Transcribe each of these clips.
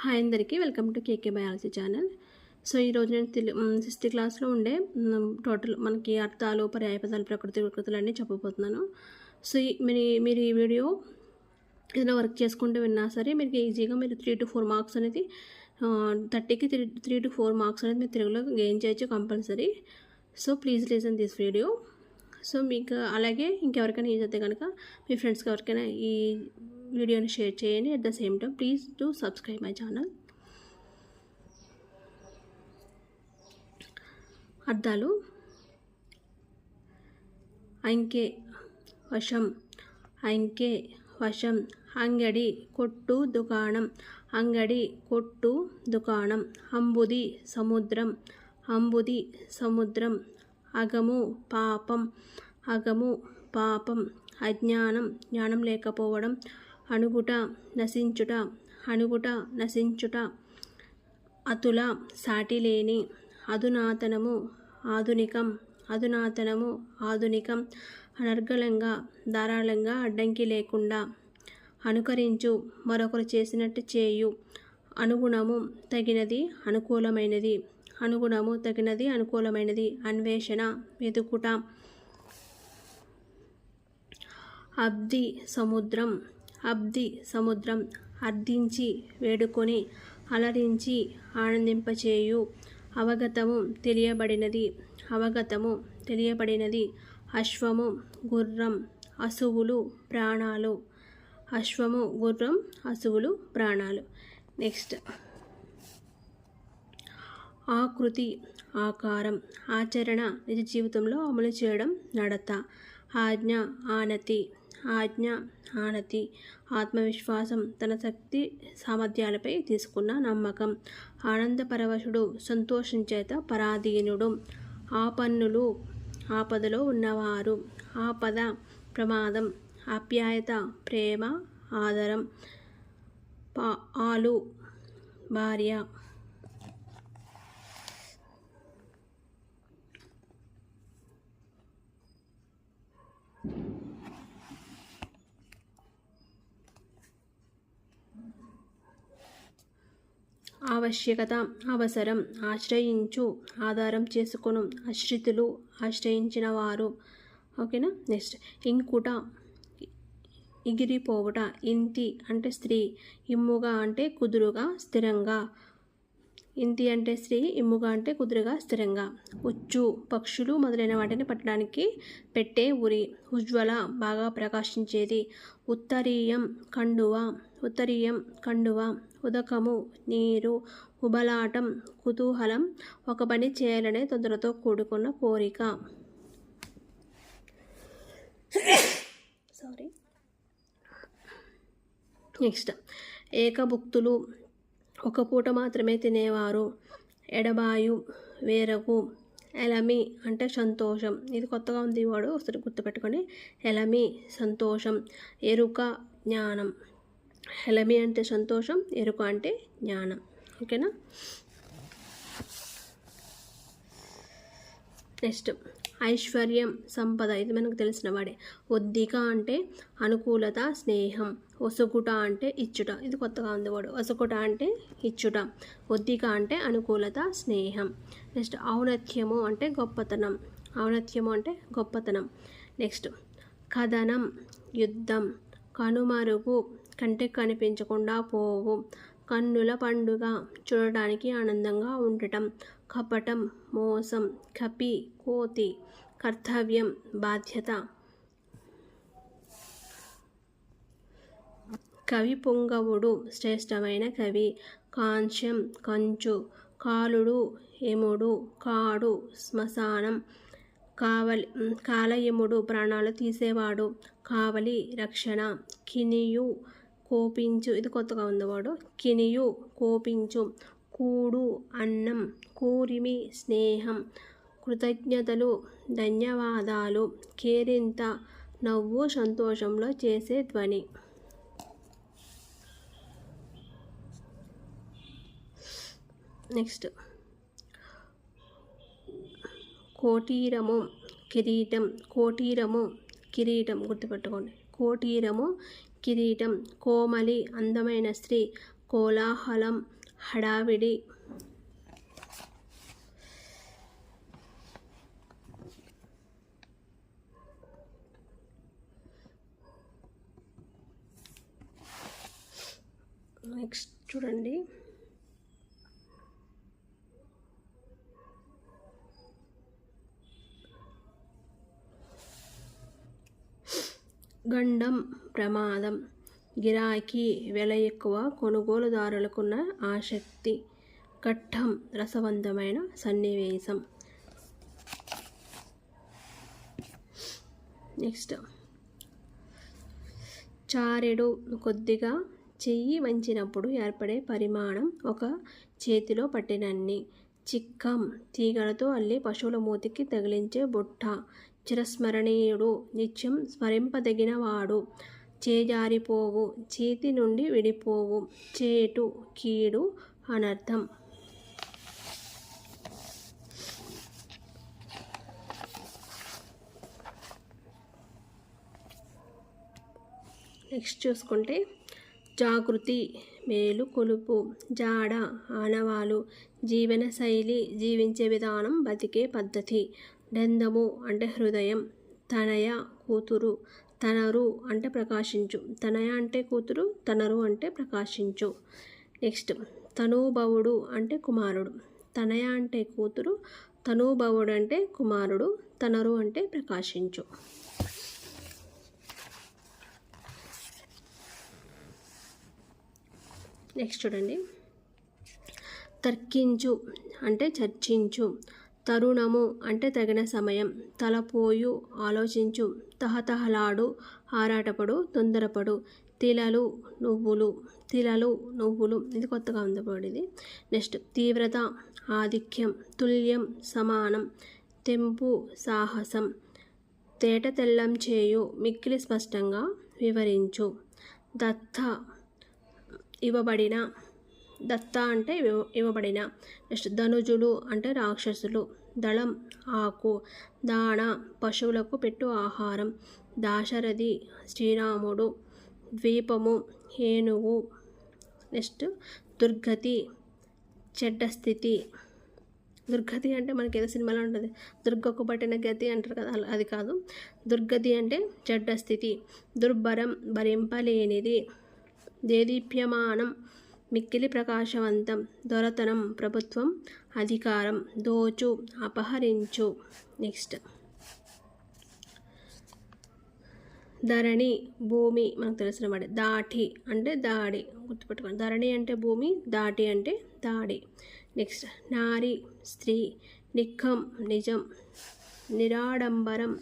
Hi అందరికీ welcome to KK biology channel. So ఈరోజు నేను తెలు సిక్స్త్ క్లాస్లో ఉండే టోటల్ మనకి అర్థాలు పర్యాయపదాలు ప్రకృతి వికృతులు అన్నీ చెప్పబోతున్నాను. సో ఈ- మీరు మీరు ఈ వీడియో ఏదైనా వర్క్ చేసుకుంటూ విన్నా సరే మీకు ఈజీగా మీరు త్రీ టు ఫోర్ మార్క్స్ అనేది థర్టీకి three three to four marks అనేది మీరు తెలుగులో గెయిన్ చేయొచ్చు compulsory. So please reason this video. So మీకు అలాగే ఇంకెవరికైనా యూజ్ అయితే కనుక మీ ఫ్రెండ్స్కి ఎవరికైనా ఈ వీడియోని షేర్ చేయండి. At the same time please to subscribe my channel అర్థాలు అంకె వశం. అంకె వశం. అంగడి కొట్టు దుకాణం. అంగడి కొట్టు దుకాణం. అంబుది సముద్రం. అంబుది సముద్రం. అగము పాపం. అగము పాపం. అజ్ఞానం. జ్ఞానం లేకపోవడం. అణుగుట నశించుట అణుగుట నశించుట అతుల సాటిలేని అధునాతనము ఆధునికం అధునాతనము ఆధునికం అనర్గళంగా ధారాళంగా అడ్డంకి లేకుండా అనుకరించు మరొకరు చేసినట్టు చేయు. అనుగుణము తగినది అనుకూలమైనది అనుగుణము తగినది అనుకూలమైనది. అన్వేషణ వెతుకుట. అబ్ది సముద్రం అబ్ది సముద్రం అర్థించి వేడుకొని అలరించి ఆనందింపచేయు. అవగతము తెలియబడినది అవగతము తెలియబడినది. అశ్వము గుర్రం అసువులు ప్రాణాలు. అశ్వము గుర్రం అసువులు ప్రాణాలు. నెక్స్ట్. ఆకృతి ఆకారం ఆచరణ నిజ జీవితంలో అమలు చేయడం నడత ఆజ్ఞ ఆనతి. ఆజ్ఞ ఆనతి ఆత్మవిశ్వాసం తన శక్తి సామర్థ్యాలపై తీసుకున్న నమ్మకం. ఆనందపరవశుడు సంతోషించేత పరాధీనుడు. ఆపన్నులు ఆపదలో ఉన్నవారు. ఆపద ప్రమాదం ఆప్యాయత ప్రేమ ఆదరం పా ఆలు భార్య. ఆవశ్యకత అవసరం. ఆశ్రయించు ఆధారం చేసుకొను. ఆశ్రితులు ఆశ్రయించిన వారు ఓకేనా? నెక్స్ట్. ఇంకుట ఎగిరిపోవుట ఇంతి అంటే స్త్రీ. ఇమ్ముగా అంటే కుదురుగా స్థిరంగా. ఇంతి అంటే స్త్రీ. ఇమ్ముగా అంటే కుదురుగా స్థిరంగా. ఉచ్చు పక్షులు మొదలైన వాటిని పట్టడానికి పెట్టే ఉరి. ఉజ్వల బాగా ప్రకాశించేది. ఉత్తరీయం కండువ. ఉత్తరీయం కండువ ఉదకము నీరు ఉబలాటం కుతూహలం ఒక పని చేయాలనే తొందరతో కూడుకున్న కోరిక. సారీ నెక్స్ట్ ఏకభుక్తులు. ఒక పూట మాత్రమే తినేవారు. ఎడబాయు వేరకు ఎలమి అంటే సంతోషం. ఇది కొత్తగా ఉంది వాడు ఒకసారి గుర్తుపెట్టుకొని. ఎలమి సంతోషం. ఎరుక జ్ఞానం. హెలమి అంటే సంతోషం ఎరుక అంటే జ్ఞానం. ఓకేనా? నెక్స్ట్ ఐశ్వర్యం సంపద. ఇది మనకు తెలిసిన వాడే. ఒద్దిక అంటే అనుకూలత స్నేహం. ఒసుగుట అంటే ఇచ్చుట. ఇది కొత్తగా ఉంది వాడు. ఒసుగుట అంటే ఇచ్చుట. ఒద్దిక అంటే అనుకూలత స్నేహం. నెక్స్ట్ ఔనత్యము అంటే గొప్పతనం. ఔనత్యము అంటే గొప్పతనం. నెక్స్ట్ కథనం యుద్ధం కనుమరుగు కంటికి కనిపించకుండా పోవు. కన్నుల పండుగ చూడడానికి ఆనందంగా ఉండటం కపటం మోసం కపి కోతి కర్తవ్యం బాధ్యత. కవి పొంగవుడు శ్రేష్టమైన కవి. కాంస్యం కంచు కాలుడు యముడు కాడు శ్మశానం కావలి కాలయముడు ప్రాణాలు తీసేవాడు. కావలి రక్షణ కినియు కోపించు ఇది కొత్తగా ఉంది వాడు కినియు కోపించు కూడు అన్నం కూరిమి స్నేహం కృతజ్ఞతలు ధన్యవాదాలు కేరింత నవ్వు సంతోషంలో చేసే ధ్వని. నెక్స్ట్. కోటీరము కిరీటం కోటీరము కిరీటం గుర్తుపెట్టుకోండి. కోటీరము కిరీటం కోమలి అందమైన స్త్రీ కోలాహలం హడావిడి. నెక్స్ట్ చూడండి. గండం. ప్రమాదం. గిరాకీ వెల ఎక్కువ కొనుగోలుదారులకున్న ఆసక్తి. ఘట్టం రసవంతమైన సన్నివేశం. నెక్స్ట్. చారెడు కొద్దిగా చెయ్యి వంచినప్పుడు ఏర్పడే పరిమాణం ఒక చేతిలో పట్టినన్ని. చిక్కం తీగలతో అల్లి పశువుల మూతికి తగిలించే బుట్ట. చిరస్మరణీయుడు నిత్యం స్మరింపదగినవాడు చేజారిపోవు చేతి నుండి విడిపోవు చేటు కీడు అనర్థం. నెక్స్ట్ చూసుకుంటే జాగృతి మేలు కొలుపు జాడ ఆనవాలు జీవన శైలి జీవించే విధానం బతికే పద్ధతి. డందము అంటే హృదయం తనయ కూతురు తనరు అంటే ప్రకాశించు. తనయ అంటే కూతురు తనరు అంటే ప్రకాశించు. నెక్స్ట్ తనూభవుడు అంటే కుమారుడు. తనయ అంటే కూతురు తనూభవుడు అంటే కుమారుడు తనరు అంటే ప్రకాశించు. నెక్స్ట్ చూడండి. తర్కించు అంటే చర్చించు. తరుణము అంటే తగిన సమయం. తలపోయు ఆలోచించు తహతహలాడు ఆరాటపడు తొందరపడు. తిలలు నువ్వులు తిలలు నువ్వులు. ఇది కొత్తగా ఉందపడింది నెక్స్ట్ తీవ్రత ఆధిక్యం తుల్యం సమానం తెంపు సాహసం. తేట తెల్లం చేయు మిక్కిలి స్పష్టంగా వివరించు. దత్త ఇవ్వబడిన దత్త అంటే ఇవ్వబడిన. నెక్స్ట్ ధనుజులు అంటే రాక్షసులు. దళం ఆకు దాణ పశువులకు పెట్టు ఆహారం. దాశరథి శ్రీరాముడు. ద్వీపము ఏనుగు. నెక్స్ట్ దుర్గతి చెడ్డ స్థితి దుర్గతి అంటే మనకి ఏదో సినిమాలో ఉంటుంది. దుర్గకు పట్టిన గతి అంటారు కదా అది కాదు. దుర్గతి అంటే చెడ్డ స్థితి దుర్భరం భరింపలేనిది. దేదీప్యమానం మిక్కిలి ప్రకాశవంతం దొరతనం ప్రభుత్వం అధికారం దోచు అపహరించు. నెక్స్ట్. ధరణి భూమి మనకు తెలిసిన వాడి. దాటి అంటే దాడి గుర్తుపెట్టుకోండి. ధరణి అంటే భూమి దాటి అంటే దాడి. నెక్స్ట్. నారి స్త్రీ నిఖం నిజం నిరాడంబరం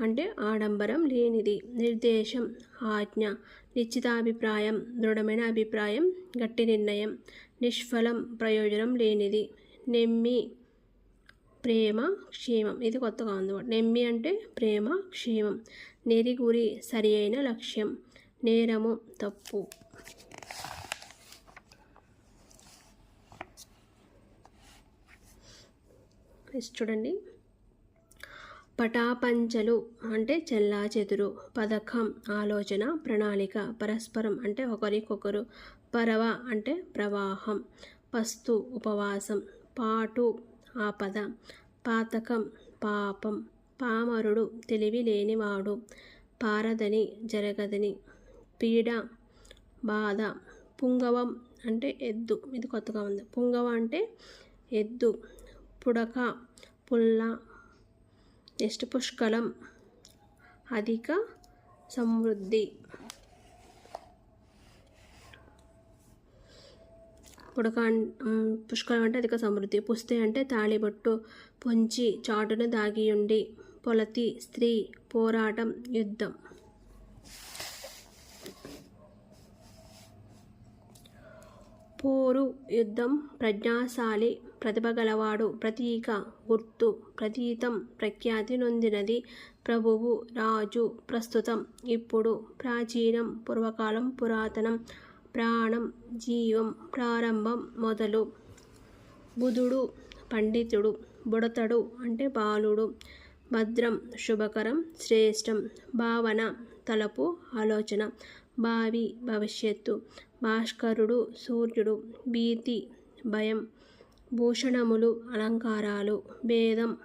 అంటే ఆడంబరం లేనిది. నిర్దేశం ఆజ్ఞ నిశ్చితాభిప్రాయం దృఢమైన అభిప్రాయం గట్టి నిర్ణయం నిష్ఫలం ప్రయోజనం లేనిది. నెమ్మి ప్రేమ క్షేమం. ఇది కొత్తగా ఉంది నెమ్మి అంటే ప్రేమ క్షేమం. నెరి గురి సరి అయిన లక్ష్యం. నేరము తప్పు. చూడండి. పటాపంచలు అంటే చెల్లా చెదురు పథకం ఆలోచన ప్రణాళిక పరస్పరం అంటే ఒకరికొకరు పరవ అంటే ప్రవాహం పస్తు ఉపవాసం పాటు ఆపద పాతకం పాపం పామరుడు తెలివి లేనివాడు పారదని జరగదని పీడ బాధ పుంగవం అంటే ఎద్దు. ఇది కొత్తగా ఉంది. పుంగవ అంటే ఎద్దు పుడక పుల్ల నెక్స్ట్ పుష్కలం అధిక సమృద్ధి. పుడక పుష్కలం అంటే అధిక సమృద్ధి. పుస్తే అంటే తాళిబొట్టు పొంచి చాటును దాగియుండి పొలతి స్త్రీ పోరాటం యుద్ధం. పోరు యుద్ధం ప్రజ్ఞాశాలి ప్రతిభ గలవాడు ప్రతీక గుర్తు ప్రతీతం ప్రఖ్యాతి నొందినది ప్రభువు రాజు ప్రస్తుతం. ఇప్పుడు ప్రాచీనం పూర్వకాలం పురాతనం ప్రాణం జీవం ప్రారంభం మొదలు. బుధుడు పండితుడు బుడతడు అంటే బాలుడు. భద్రం శుభకరం శ్రేష్టం భావన తలపు ఆలోచన భావి భవిష్యత్తు భాస్కరుడు సూర్యుడు భీతి భయం భూషణములు అలంకారాలు భేదం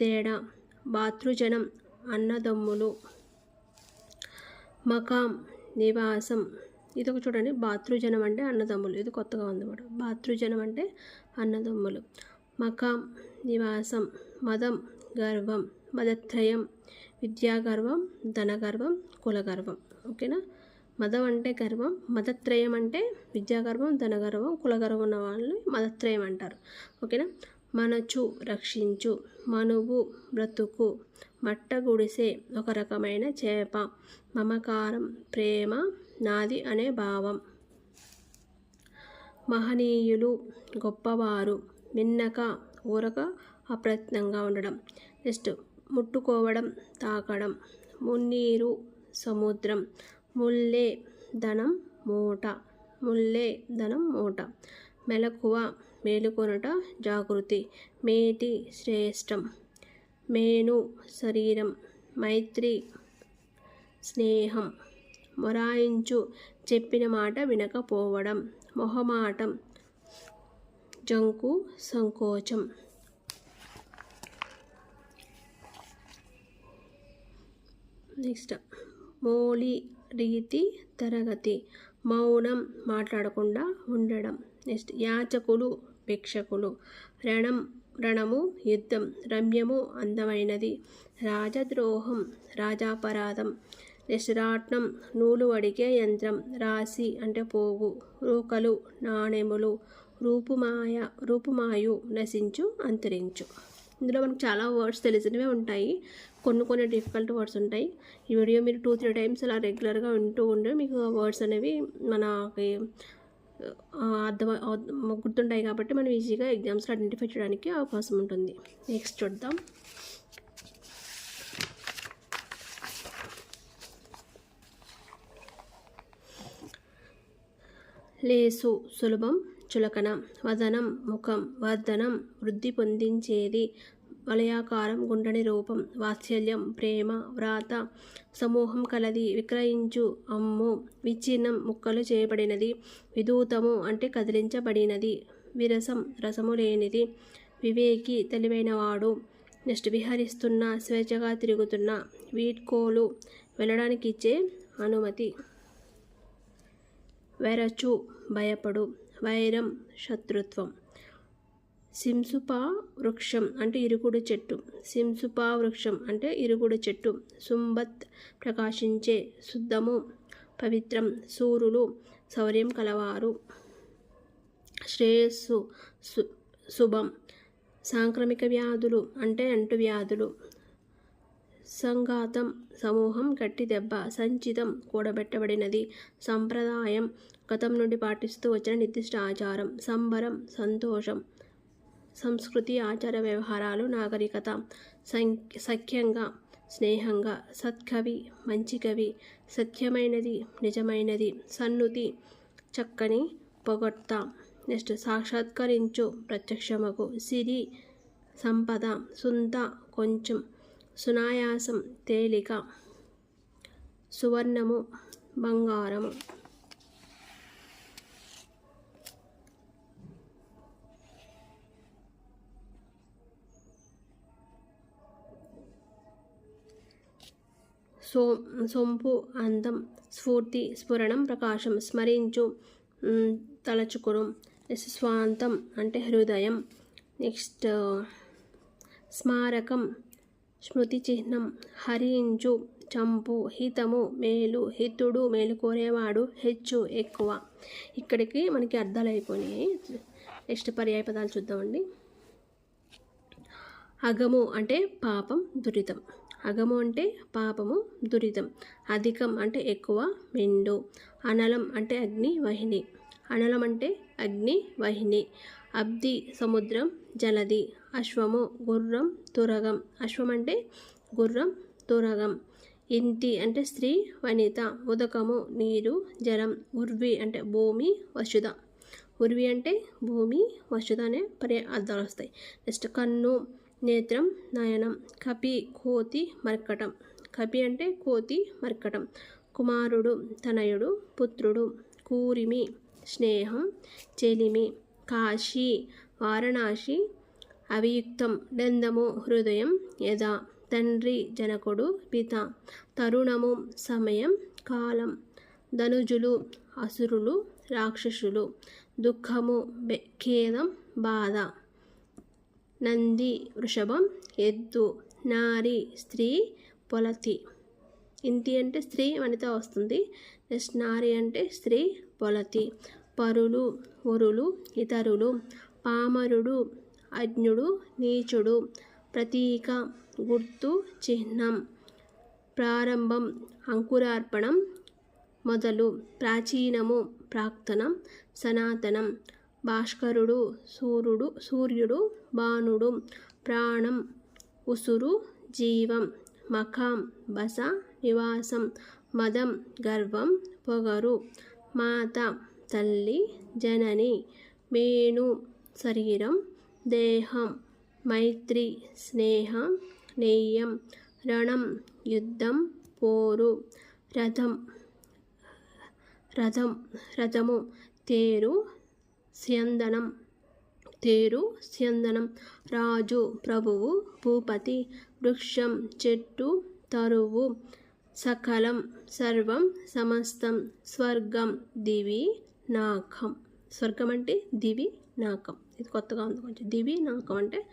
తేడా భాతృజనం అన్నదమ్ములు మకాం నివాసం. ఇది ఒక చూడండి. భాతృజనం అంటే అన్నదమ్ములు. ఇది కొత్తగా ఉంది కూడా భాతృజనం అంటే అన్నదమ్ములు. మకాం నివాసం మదం గర్వం మదత్రయం విద్యాగర్వం ధనగర్వం కులగర్వం. ఓకేనా? మదం అంటే గర్వం మదత్రయం అంటే విద్యాగర్వం ధనగర్వం కులగర్వం ఉన్న వాళ్ళని మదత్రయం అంటారు. ఓకేనా? మనచు రక్షించు మనువు బ్రతుకు మట్ట గుడిసే ఒక రకమైన చేప మమకారం ప్రేమ నాది అనే భావం. మహనీయులు గొప్పవారు మిన్నక ఊరక అప్రయత్నంగా ఉండడం. నెక్స్ట్ ముట్టుకోవడం తాకడం. మున్నీరు సముద్రం. ముల్లే ధనం మూట ముల్లే ధనం మూట. మెలకువ మేలుకొనుట జాగృతి మేటి శ్రేష్టం. మేను శరీరం మైత్రి స్నేహం. మొరాయించు చెప్పిన మాట వినకపోవడం మొహమాటం జంకు సంకోచం. నెక్స్ట్ మోలి రీతి తరగతి మౌనం మాట్లాడకుండా ఉండడం. నెక్స్ట్ యాచకులు భిక్షకులు రణం రణము యుద్ధం రమ్యము అందమైనది. రాజద్రోహం రాజాపరాధం. నిశ్రాట్నం నూలు అడిగే యంత్రం. రాశి అంటే పోగు. రూకలు నాణెములు. రూపుమాయ రూపుమాయు నశించు అంతరించు. ఇందులో మనకు చాలా వర్డ్స్ తెలిసినవే ఉంటాయి. కొన్ని కొన్ని డిఫికల్ట్ వర్డ్స్ ఉంటాయి. ఈ వీడియో మీరు టూ త్రీ టైమ్స్ అలా రెగ్యులర్గా వింటూ ఉండే మీకు వర్డ్స్ అనేవి మనకి అర్థం గుర్తుంటాయి కాబట్టి మనం ఈజీగా ఎగ్జామ్స్లో ఐడెంటిఫై చేయడానికి అవకాశం ఉంటుంది. నెక్స్ట్ చూద్దాం. లేసు సులభం. చులకన వదనం ముఖం వర్ధనం వృద్ధి పొందించేది వలయాకారం గుండని రూపం వాత్సల్యం ప్రేమ వ్రాత సమూహం కలది విక్రయించు అమ్ము విచ్ఛిన్నం ముక్కలు చేయబడినది విదూతము అంటే కదిలించబడినది విరసం రసము లేనిది వివేకి తెలివైనవాడు నెక్స్ట్ విహరిస్తున్న స్వేచ్ఛగా తిరుగుతున్న వీడ్కోలు వెళ్ళడానికి ఇచ్చే అనుమతి. వెరచు భయపడు వైరం శత్రుత్వం. సింసుపా వృక్షం అంటే ఇరుగుడు చెట్టు. సింసుపా వృక్షం అంటే ఇరుగుడు చెట్టు. సుంబత్ ప్రకాశించే శుద్ధము పవిత్రం సూర్యులు శౌర్యం కలవారు. శ్రేయస్సు సు శుభం సాంక్రమిక వ్యాధులు అంటే అంటు వ్యాధులు సంఘాతం సమూహం గట్టి దెబ్బ సంచితం కూడబెట్టబడినది. సంప్రదాయం గతం నుండి పాటిస్తూ వచ్చిన నిర్దిష్ట ఆచారం సంబరం సంతోషం సంస్కృతి ఆచార వ్యవహారాలు నాగరికత సఖ్యంగా స్నేహంగా సత్కవి మంచి కవి సత్యమైనది నిజమైనది సన్నుతి చక్కని పొగడ్త. నెక్స్ట్ సాక్షాత్కరించు ప్రత్యక్షమకు సిరి సంపద సుంత కొంచెం సునాయాసం తేలిక సువర్ణము బంగారము సో సొంపు అందం స్ఫూర్తి స్ఫురణం ప్రకాశం స్మరించు తలచుకును స్వాంతం అంటే హృదయం. నెక్స్ట్ స్మారకం. స్మృతి చిహ్నం. హరించు చంపు హితము మేలు హితుడు మేలు కోరేవాడు హెచ్చు ఎక్కువ. ఇక్కడికి మనకి అర్థాలు అయిపోయినాయి నెక్స్ట్ పర్యాయ పదాలు చూద్దామండి. అగము అంటే పాపం దురితం. అగము అంటే పాపము దురితం. అధికం అంటే ఎక్కువ మెండు. అనలం అంటే అగ్ని వహిని. అనలం అంటే అగ్ని వహిని. అబ్ది సముద్రం జలది. అశ్వము గుర్రం తురగం. అశ్వం అంటే గుర్రం తురగం. ఇంటి అంటే స్త్రీ వనిత. ఉదకము నీరు జలం. ఉర్వి అంటే భూమి వసుధ ఉర్వి అంటే భూమి వసుధ అనే పర్య అర్థాలు వస్తాయి. నెక్స్ట్ కన్ను నేత్రం నయనం. కపి కోతి మర్కటం. కపి అంటే కోతి మర్కటం. కుమారుడు తనయుడు పుత్రుడు కూరిమి. స్నేహం చెలిమి కాశీ వారణాసి అవియుక్తం నందము హృదయం యథా తండ్రి జనకుడు పిత తరుణము సమయం కాలం ధనుజులు అసురులు రాక్షసులు దుఃఖము ఖేదం బాధ నంది వృషభం ఎద్దు నారి స్త్రీ పొలతి. ఇంటి అంటే స్త్రీ వనిత వస్తుంది. నెక్స్ట్ నారి అంటే స్త్రీ పొలతి. పరులు ఉరులు ఇతరులు పామరుడు అజ్ఞుడు నీచుడు ప్రతీక గుర్తు చిహ్నం ప్రారంభం అంకురార్పణం మొదలు ప్రాచీనము ప్రాక్తనం సనాతనం భాస్కరుడు సూర్యుడు సూర్యుడు బాణుడు ప్రాణం ఉసురు జీవం మఖం బస నివాసం మదం గర్వం పొగరు మాత తల్లి జనని మేను శరీరం దేహం మైత్రి స్నేహం నేయం రణం యుద్ధం పోరు రథం రథం రథము తేరు స్యందనం తేరు స్యందనం రాజు ప్రభువు భూపతి వృక్షం చెట్టు తరువు సకలం సర్వం సమస్తం స్వర్గం దివి నాకం. స్వర్గం అంటే దివి నాకం. ఇది కొత్తగా ఉంది కొంచెం. దివి నాకం అంటే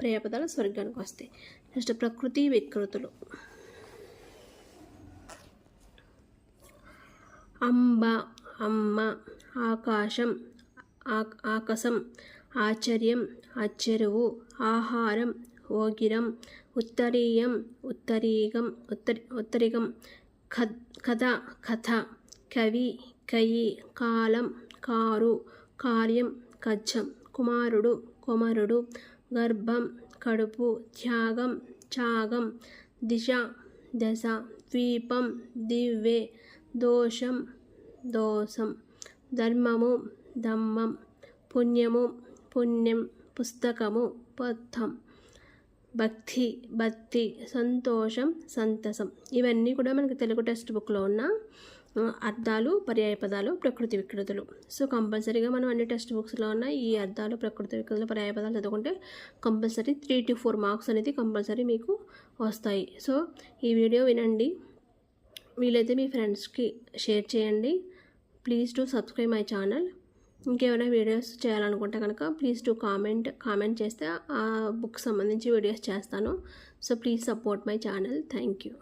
ప్రేయపదాలు స్వర్గానికి వస్తాయి. నెక్స్ట్ ప్రకృతి వికృతులు. అంబ అమ్మ ఆకాశం ఆ- ఆకాశం ఆశ్చర్యం అచ్చెరువు ఆహారం ఓగిరం ఉత్తరీయం ఉత్తరీగం ఉత్తరి ఉత్తరిగం కథ కథ కథ కవి కయి కాలం కారు కార్యం కచ్చం కుమారుడు కుమరుడు గర్భం కడుపు త్యాగం త్యాగం దిశ దశ ద్వీపం దివ్వే దోషం దోషం ధర్మము ధమ్మం పుణ్యము పుణ్యం పుస్తకము పథం భక్తి భక్తి సంతోషం సంతసం. ఇవన్నీ కూడా మనకి తెలుగు టెక్స్ట్ బుక్లో ఉన్న అర్థాలు పర్యాయ పదాలు ప్రకృతి వికృతులు. సో కంపల్సరీగా మనం అన్ని టెక్స్ట్ బుక్స్లో ఉన్న ఈ అర్థాలు ప్రకృతి వికృతులు పర్యాయ పదాలు చదువుకుంటే compulsory three to four marks అనేది కంపల్సరీ మీకు వస్తాయి. సో ఈ వీడియో వినండి. వీలైతే మీ ఫ్రెండ్స్కి షేర్ చేయండి. Please to subscribe my channel ఇంకేమైనా వీడియోస్ చేయాలనుకుంటే కనుక ప్లీజ్ టు కామెంట్ కామెంట్ చేస్తే ఆ బుక్ సంబంధించి వీడియోస్ చేస్తాను. So please support my channel thank you